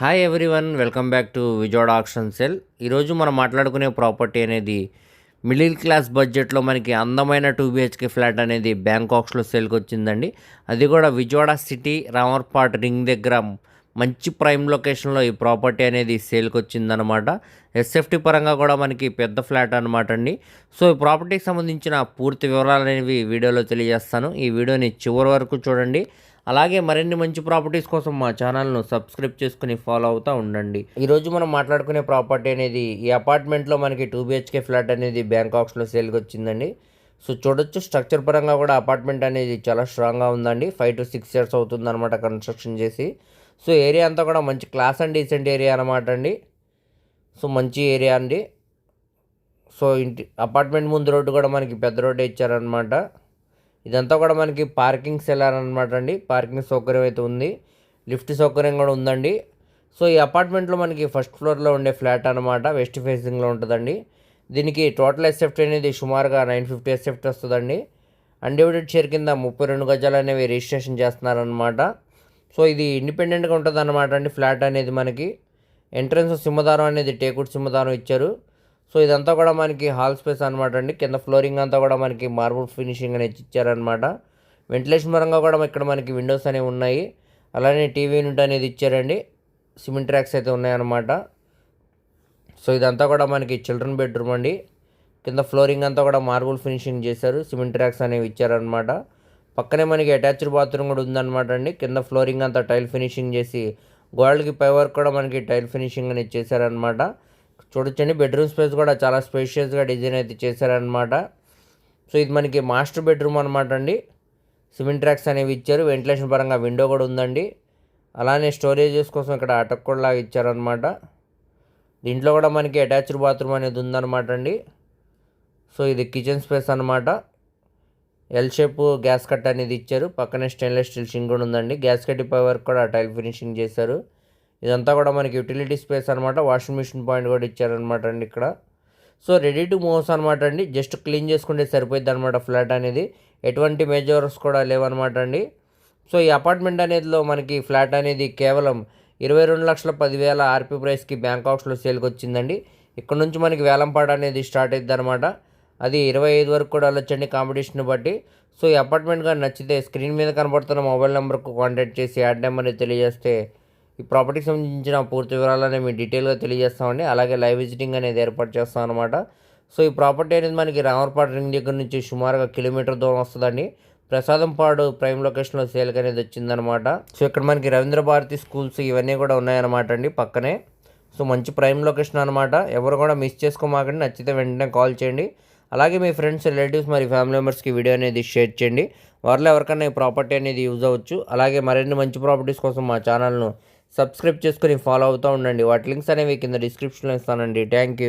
Hi everyone welcome back to Vijayawada auction cell ఈరోజు మనం మాట్లాడుకునే ప్రాపర్టీ అనేది మిడిల్ క్లాస్ బడ్జెట్లో మనకి అందమైన టూ బిహెచ్కే ఫ్లాట్ అనేది బ్యాంకాక్స్లో సేల్కి వచ్చిందండి. అది కూడా విజయవాడ సిటీ రామర్పాట్ రింగ్ దగ్గర మంచి ప్రైమ్ లొకేషన్లో ఈ ప్రాపర్టీ అనేది సేల్కి వచ్చిందనమాట ఎస్ఎఫ్టీ పరంగా కూడా మనకి పెద్ద ఫ్లాట్ అనమాట అండి. సో ఈ ప్రాపర్టీకి సంబంధించిన పూర్తి వివరాలు అనేవి వీడియోలో తెలియజేస్తాను. ఈ వీడియోని చివరి వరకు చూడండి. అలాగే మరిన్ని మంచి ప్రాపర్టీస్ కోసం మా ఛానల్ను సబ్స్క్రైబ్ చేసుకుని ఫాలో అవుతూ ఉండండి. ఈరోజు మనం మాట్లాడుకునే ప్రాపర్టీ అనేది ఈ అపార్ట్మెంట్లో మనకి టూ బిహెచ్కే ఫ్లాట్ అనేది బ్యాంకాక్స్లో సేల్కి వచ్చిందండి సో చూడొచ్చు స్ట్రక్చర్ పరంగా కూడా అపార్ట్మెంట్ అనేది చాలా స్ట్రాంగ్గా ఉందండి. ఫైవ్ టు సిక్స్ ఇయర్స్ అవుతుందన్నమాట కన్స్ట్రక్షన్ చేసి. సో ఏరియా అంతా కూడా మంచి క్లాస్ అండ్ డీసెంట్ ఏరియా అనమాట అండి. సో మంచి ఏరియా అండి. సో ఇంటి అపార్ట్మెంట్ ముందు రోడ్డు కూడా మనకి పెద్ద రోడ్డు ఇచ్చారనమాట ఇదంతా కూడా మనకి పార్కింగ్ సెల్లర్ అనమాట అండి. పార్కింగ్ సౌకర్యం అయితే ఉంది. లిఫ్ట్ సౌకర్యం కూడా ఉందండి. సో ఈ అపార్ట్మెంట్లో మనకి ఫస్ట్ ఫ్లోర్లో ఉండే ఫ్లాట్ అనమాట వెస్ట్ ఫేసింగ్లో ఉంటుందండి. దీనికి టోటల్ ఎస్ఎఫ్టీ అనేది సుమారుగా నైన్ ఫిఫ్టీ ఎస్ఎఫ్టీ వస్తుందండి. అన్డివిడెడ్ షేర్ కింద ముప్పై రెండు గజాలు అనేవి రిజిస్ట్రేషన్ చేస్తున్నారనమాట సో ఇది ఇండిపెండెంట్గా ఉంటుంది అనమాట అండి ఫ్లాట్ అనేది మనకి. ఎంట్రన్స్ సింహదారం అనేది టేకుడ్ సింహదారం ఇచ్చారు. సో ఇదంతా కూడా మనకి హాల్ స్పేస్ అనమాట అండి. కింద ఫ్లోరింగ్ అంతా కూడా మనకి మార్బుల్ ఫినిషింగ్ అనేది ఇచ్చారనమాట వెంటిలేషన్ పరంగా కూడా ఇక్కడ మనకి విండోస్ అనేవి ఉన్నాయి. అలానే టీవీ యూనిట్ అనేది ఇచ్చారండి. సిమెంట్ ట్రాక్స్ అయితే ఉన్నాయన్నమాట. సో ఇదంతా కూడా మనకి చిల్డ్రన్ బెడ్రూమ్ అండి. కింద ఫ్లోరింగ్ అంతా కూడా మార్బుల్ ఫినిషింగ్ చేశారు. సిమెంట్ ట్రాక్స్ అనేవి ఇచ్చారనమాట పక్కనే మనకి అటాచ్డ్ బాత్రూమ్ కూడా ఉందన్నమాట అండి. కింద ఫ్లోరింగ్ అంతా టైల్ ఫినిషింగ్ చేసి గోడలకి పై వర్క్ కూడా మనకి టైల్ ఫినిషింగ్ అనేది చేశారనమాట చూడొచ్చండి బెడ్రూమ్ స్పేస్ కూడా చాలా స్పేషియస్గా డిజైన్ అయితే చేశారనమాట సో ఇది మనకి మాస్టర్ బెడ్రూమ్ అనమాట అండి. సిమెంట్ ట్రాక్స్ అనేవి ఇచ్చారు. వెంటిలేషన్ పరంగా విండో కూడా ఉందండి. అలానే స్టోరేజెస్ కోసం ఇక్కడ అటక్ కూడా లాగా ఇచ్చారనమాట దీంట్లో కూడా మనకి అటాచ్డ్ బాత్రూమ్ అనేది ఉందన్నమాట అండి. సో ఇది కిచెన్ స్పేస్ అనమాట ఎల్ షేప్ గ్యాస్ కట్ అనేది ఇచ్చారు. పక్కనే స్టెయిన్లెస్ స్టీల్ షింగ్ కూడా ఉందండి. గ్యాస్ కట్ పై వరకు కూడా టైల్ ఫినిషింగ్ చేశారు. ఇదంతా కూడా మనకి యూటిలిటీ స్పేస్ అనమాట వాషింగ్ మిషన్ పాయింట్ కూడా ఇచ్చారనమాట అండి ఇక్కడ. సో రెడీ టు మూవ్స్ అనమాట అండి. జస్ట్ క్లీన్ చేసుకుంటే సరిపోద్ది అనమాట ఫ్లాట్ అనేది. ఎటువంటి మేజర్స్ కూడా లేవన్నమాట అండి. సో ఈ అపార్ట్మెంట్ అనేదిలో మనకి ఫ్లాట్ అనేది కేవలం ఇరవై రెండు లక్షల పదివేల ఆర్పీ ప్రైస్కి బ్యాంకాక్స్లో సేల్కి వచ్చిందండి ఇక్కడ నుంచి మనకి వేలంపాడ అనేది స్టార్ట్ అవుతుంది అనమాట అది ఇరవై ఐదు వరకు కూడా వెళ్ళొచ్చండి కాంపిటీషన్ బట్టి. సో ఈ అపార్ట్మెంట్ కానీ నచ్చితే స్క్రీన్ మీద కనబడుతున్న మొబైల్ నెంబర్కు కాంటాక్ట్ చేసి యాడ్ నెంబర్ తెలియజేస్తే ఈ ప్రాపర్టీకి సంబంధించిన పూర్తి వివరాలనే మేము డీటెయిల్గా తెలియజేస్తామండి. అలాగే లైవ్ విజిటింగ్ అనేది ఏర్పాటు చేస్తాం అనమాట సో ఈ ప్రాపర్టీ అనేది మనకి రామర్పాడు రింగ్ దగ్గర నుంచి సుమారుగా కిలోమీటర్ దూరం వస్తుందండి. ప్రసాదంపాడు ప్రైమ్ లొకేషన్లో సేల్కి అనేది వచ్చిందనమాట సో ఇక్కడ మనకి రవీంద్ర భారతి స్కూల్స్ ఇవన్నీ కూడా ఉన్నాయన్నమాట అండి పక్కనే. సో మంచి ప్రైమ్ లొకేషన్ అనమాట ఎవరు కూడా మిస్ చేసుకోమాకండి నచ్చితే వెంటనే కాల్ చేయండి. అలాగే మీ ఫ్రెండ్స్ రిలేటివ్స్ మరి ఫ్యామిలీ మెంబర్స్కి వీడియో అనేది షేర్ చేయండి. వారిలో ఎవరికైనా ఈ ప్రాపర్టీ అనేది యూజ్ అవ్వచ్చు. అలాగే మరిన్ని మంచి ప్రాపర్టీస్ కోసం మా ఛానల్ను సబ్స్క్రైబ్ చేసుకుని ఫాలో అవుతూ ఉండండి. వాటి లింక్స్ అనేవి కింద డిస్క్రిప్షన్లో ఇస్తానండి. Thank you.